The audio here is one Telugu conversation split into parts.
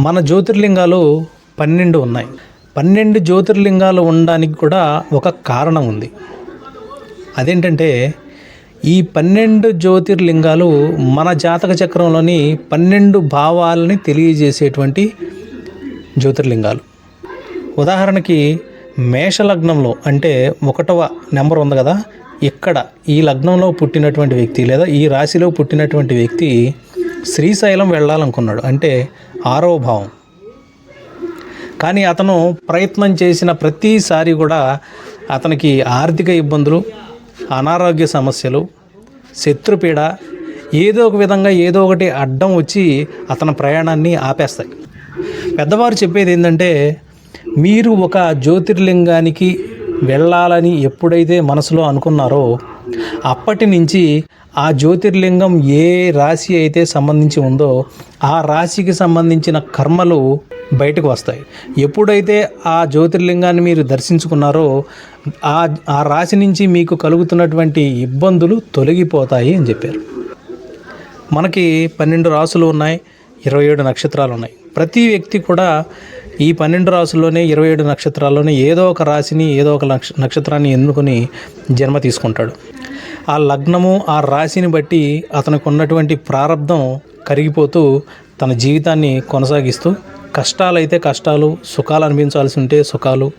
మన జ్యోతిర్లింగాలు పన్నెండు ఉన్నాయి. పన్నెండు జ్యోతిర్లింగాలు ఉండడానికి కూడా ఒక కారణం ఉంది. అదేంటంటే ఈ పన్నెండు జ్యోతిర్లింగాలు మన జాతక చక్రంలోని పన్నెండు భావాలని తెలియజేసేటువంటి జ్యోతిర్లింగాలు. ఉదాహరణకి మేషలగ్నంలో అంటే ఒకటవ నెంబర్ ఉంది కదా ఇక్కడ ఈ లగ్నంలో పుట్టినటువంటి వ్యక్తి లేదా ఈ రాశిలో పుట్టినటువంటి వ్యక్తి శ్రీశైలం వెళ్ళాలనుకున్నాడు. అంటే ఆరవ భావం. కానీ అతను ప్రయత్నం చేసిన ప్రతిసారి కూడా అతనికి ఆర్థిక ఇబ్బందులు అనారోగ్య సమస్యలు శత్రుపీడ ఏదో ఒక విధంగా ఏదో ఒకటి అడ్డం వచ్చి అతని ప్రయాణాన్ని ఆపేస్తాయి. పెద్దవారు చెప్పేది ఏంటంటే మీరు ఒక జ్యోతిర్లింగానికి వెళ్ళాలని ఎప్పుడైతే మనసులో అనుకున్నారో అప్పటి నుంచి ఆ జ్యోతిర్లింగం ఏ రాశి అయితే సంబంధించి ఉందో ఆ రాశికి సంబంధించిన కర్మలు బయటకు వస్తాయి. ఎప్పుడైతే ఆ జ్యోతిర్లింగాన్ని మీరు దర్శించుకున్నారో ఆ ఆ రాశి నుంచి మీకు కలుగుతున్నటువంటి ఇబ్బందులు తొలగిపోతాయి అని చెప్పారు. మనకి పన్నెండు రాసులు ఉన్నాయి ఇరవై ఏడు నక్షత్రాలు ఉన్నాయి. ప్రతి వ్యక్తి కూడా ఈ పన్నెండు రాసుల్లోనే ఇరవై ఏడు నక్షత్రాల్లోనే ఏదో ఒక రాశిని ఏదో ఒక నక్ష నక్షత్రాన్ని ఎన్నుకొని జన్మ తీసుకుంటాడు. ఆ లగ్నము ఆ రాశిని బట్టి అతనికి ఉన్నటువంటి ప్రారంధం కరిగిపోతూ తన జీవితాన్ని కొనసాగిస్తూ కష్టాలైతే కష్టాలు సుఖాలు అనిపించాల్సి ఉంటే సుఖాలు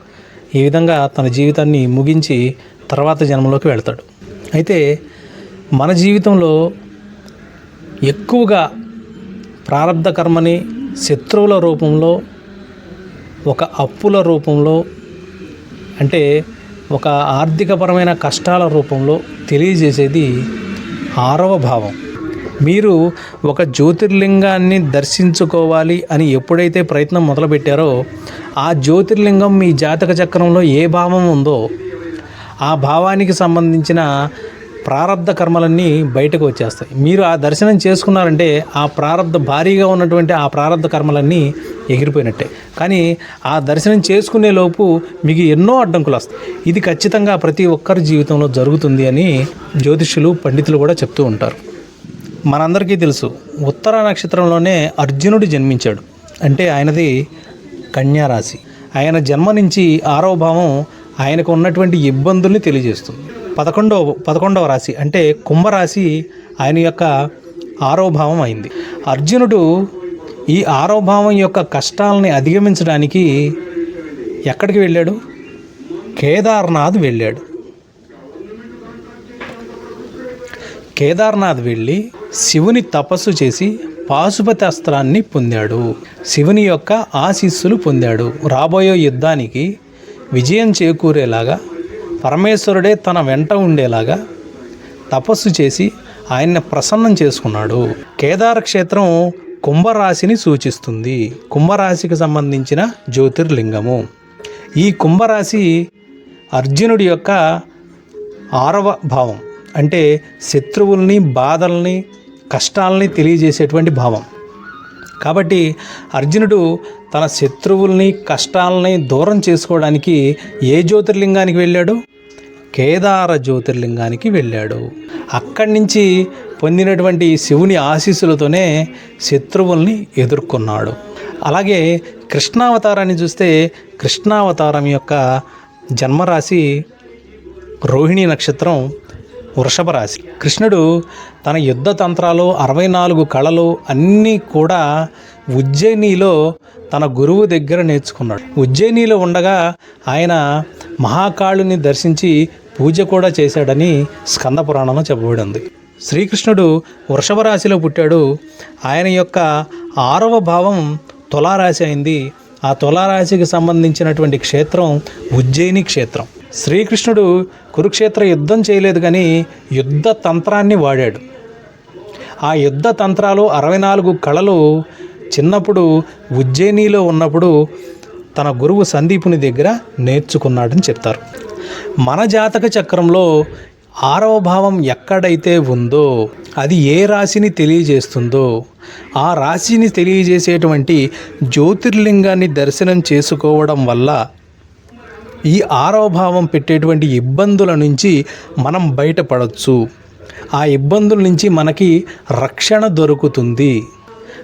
ఈ విధంగా తన జీవితాన్ని ముగించి తర్వాత జన్మలోకి వెళ్తాడు. అయితే మన జీవితంలో ఎక్కువగా ప్రారంధ కర్మని శత్రువుల రూపంలో ఒక అప్పుల రూపంలో అంటే ఒక ఆర్థికపరమైన కష్టాల రూపంలో తెలియజేసేది ఆరవ భావం. మీరు ఒక జ్యోతిర్లింగాన్ని దర్శించుకోవాలి అని ఎప్పుడైతే ప్రయత్నం మొదలుపెట్టారో ఆ జ్యోతిర్లింగం మీ జాతక చక్రంలో ఏ భావం ఉందో ఆ భావానికి సంబంధించిన ప్రారంధ కర్మలన్నీ బయటకు వచ్చేస్తాయి. మీరు ఆ దర్శనం చేసుకున్నారంటే ఆ ప్రారంధ భారీగా ఉన్నటువంటి ఆ ప్రారంధ కర్మలన్నీ ఎగిరిపోయినట్టే. కానీ ఆ దర్శనం చేసుకునే లోపు మీకు ఎన్నో అడ్డంకులు వస్తాయి. ఇది ఖచ్చితంగా ప్రతి ఒక్కరి జీవితంలో జరుగుతుంది అని జ్యోతిష్యులు పండితులు కూడా చెప్తూ ఉంటారు. మనందరికీ తెలుసు ఉత్తర నక్షత్రంలోనే అర్జునుడు జన్మించాడు. అంటే ఆయనది కన్యారాశి ఆయన జన్మ నుంచి ఆరవ భావం ఆయనకు ఉన్నటువంటి ఇబ్బందుల్ని తెలియజేస్తుంది. పదకొండవ పదకొండవ రాశి అంటే కుంభరాశి ఆయన యొక్క ఆరవ భావం అయింది. అర్జునుడు ఈ ఆరోభావం యొక్క కష్టాలని అధిగమించడానికి ఎక్కడికి వెళ్ళాడు? కేదార్నాథ్ వెళ్ళాడు. కేదార్నాథ్ వెళ్ళి శివుని తపస్సు చేసి పాశుపతి అస్త్రాన్ని పొందాడు. శివుని యొక్క ఆశీస్సులు పొందాడు. రాబోయే యుద్ధానికి విజయం చేకూరేలాగా పరమేశ్వరుడే తన వెంట ఉండేలాగా తపస్సు చేసి ఆయన్ని ప్రసన్నం చేసుకున్నాడు. కేదార క్షేత్రం కుంభరాశిని సూచిస్తుంది. కుంభరాశికి సంబంధించిన జ్యోతిర్లింగము. ఈ కుంభరాశి అర్జునుడి యొక్క ఆరవ భావం. అంటే శత్రువుల్ని బాధల్ని కష్టాలని తెలియజేసేటువంటి భావం. కాబట్టి అర్జునుడు తన శత్రువుల్ని కష్టాలని దూరం చేసుకోవడానికి ఏ జ్యోతిర్లింగానికి వెళ్ళాడు? కేదార జ్యోతిర్లింగానికి వెళ్ళాడు. అక్కడి నుంచి పొందినటువంటి శివుని ఆశీస్సులతోనే శత్రువుల్ని ఎదుర్కొన్నాడు. అలాగే కృష్ణావతారాన్ని చూస్తే కృష్ణావతారం యొక్క జన్మరాశి రోహిణి నక్షత్రం వృషభ రాశి. కృష్ణుడు తన యుద్ధ తంత్రాలు అరవై నాలుగు కళలు అన్నీ కూడా ఉజ్జయినిలో తన గురువు దగ్గర నేర్చుకున్నాడు. ఉజ్జయినిలో ఉండగా ఆయన మహాకాళుని దర్శించి పూజ కూడా చేశాడని స్కంద పురాణంలో చెప్పబడింది. శ్రీకృష్ణుడు వృషభ రాశిలో పుట్టాడు. ఆయన యొక్క ఆరవ భావం తులారాశి అయింది. ఆ తులారాశికి సంబంధించినటువంటి క్షేత్రం ఉజ్జయిని క్షేత్రం. శ్రీకృష్ణుడు కురుక్షేత్ర యుద్ధం చేయలేదు కానీ యుద్ధ తంత్రాన్ని వాడాడు. ఆ యుద్ధ తంత్రాలు అరవై నాలుగు కళలు చిన్నప్పుడు ఉజ్జయినిలో ఉన్నప్పుడు తన గురువు సందీపుని దగ్గర నేర్చుకున్నాడని చెప్తారు. మన జాతక చక్రంలో ఆరవ భావం ఎక్కడైతే ఉందో అది ఏ రాశిని తెలియజేస్తుందో ఆ రాశిని తెలియజేసేటువంటి జ్యోతిర్లింగాన్ని దర్శనం చేసుకోవడం వల్ల ఈ ఆరవ భావం పెట్టేటువంటి ఇబ్బందుల నుంచి మనం బయటపడవచ్చు ఆ ఇబ్బందుల నుంచి మనకి రక్షణ దొరుకుతుంది.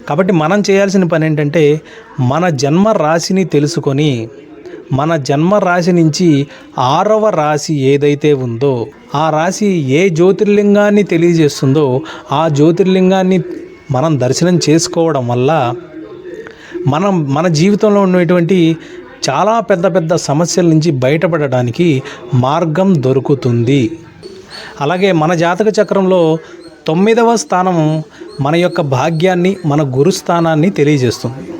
కాబట్టి మనం చేయాల్సిన పని ఏంటంటే మన జన్మ రాశిని తెలుసుకొని మన జన్మ రాశి నుంచి ఆరవ రాశి ఏదైతే ఉందో ఆ రాశి ఏ జ్యోతిర్లింగాన్ని తెలియజేస్తుందో ఆ జ్యోతిర్లింగాన్ని మనం దర్శనం చేసుకోవడం వల్ల మనం మన జీవితంలో ఉన్నటువంటి చాలా పెద్ద పెద్ద సమస్యల నుంచి బయటపడడానికి మార్గం దొరుకుతుంది. అలాగే మన జాతక చక్రంలో తొమ్మిదవ స్థానం మన యొక్క భాగ్యాన్ని మన గురుస్థానాన్ని తెలియజేస్తుంది.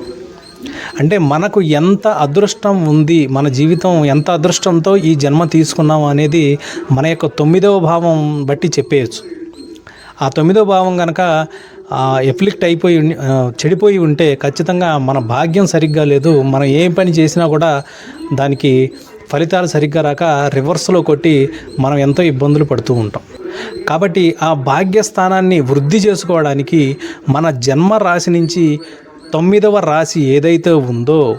అంటే మనకు ఎంత అదృష్టం ఉంది మన జీవితం ఎంత అదృష్టంతో ఈ జన్మ తీసుకున్నాం అనేది మన యొక్క తొమ్మిదవ భావం బట్టి చెప్పేయచ్చు. ఆ తొమ్మిదో భావం కనుక ఎఫ్లిక్ట్ అయిపోయి చెడిపోయి ఉంటే ఖచ్చితంగా మన భాగ్యం సరిగ్గా లేదు మనం ఏ పని చేసినా కూడా దానికి ఫలితాలు సరిగ్గా రాక రివర్స్లో కొట్టి మనం ఎంతో ఇబ్బందులు పడుతూ ఉంటాం. కాబట్టి ఆ భాగ్యస్థానాన్ని వృద్ధి చేసుకోవడానికి మన జన్మ రాశి నుంచి తొమ్మిదవ రాశి ఏదైతే ఉందో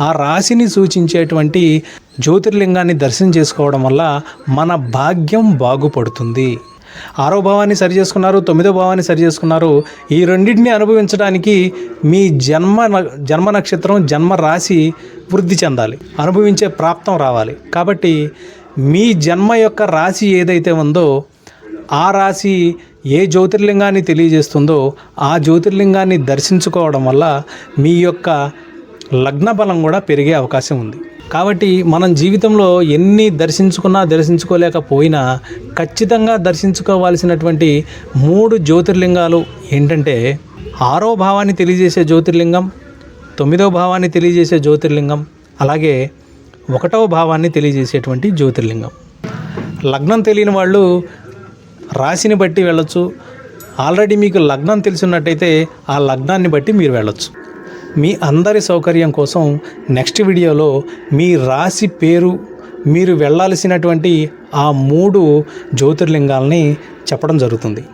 ఆ రాశిని సూచించేటువంటి జ్యోతిర్లింగాన్ని దర్శనం చేసుకోవడం వల్ల మన భాగ్యం బాగుపడుతుంది. ఆరో భావాన్ని సరి చేసుకున్నారు తొమ్మిదో భావాన్ని సరి చేసుకున్నారు. ఈ రెండింటిని అనుభవించడానికి మీ జన్మ న- జన్మ నక్షత్రం జన్మ రాశి వృద్ధి చెందాలి అనుభవించే ప్రాప్తం రావాలి. కాబట్టి మీ జన్మ యొక్క రాశి ఏదైతే ఉందో ఆ రాశి ఏ జ్యోతిర్లింగాన్ని తెలియజేస్తుందో ఆ జ్యోతిర్లింగాన్ని దర్శించుకోవడం వల్ల మీ యొక్క లగ్న బలం కూడా పెరిగే అవకాశం ఉంది. కాబట్టి మనం జీవితంలో ఎన్ని దర్శించుకున్నా దర్శించుకోలేకపోయినా ఖచ్చితంగా దర్శించుకోవాల్సినటువంటి మూడు జ్యోతిర్లింగాలు ఏంటంటే ఆరో భావాన్ని తెలియజేసే జ్యోతిర్లింగం తొమ్మిదో భావాన్ని తెలియజేసే జ్యోతిర్లింగం అలాగే ఒకటవ భావాన్ని తెలియజేసేటువంటి జ్యోతిర్లింగం. లగ్నం తెలియని వాళ్ళు రాశిని బట్టి వెళ్ళొచ్చు. ఆల్రెడీ మీకు లగ్నం తెలిసినట్టయితే ఆ లగ్నాన్ని బట్టి మీరు వెళ్ళొచ్చు. మీ అందరి సౌకర్యం కోసం నెక్స్ట్ వీడియోలో మీ రాశి పేరు మీరు వెళ్ళాల్సినటువంటి ఆ మూడు జ్యోతిర్లింగాల్ని చెప్పడం జరుగుతుంది.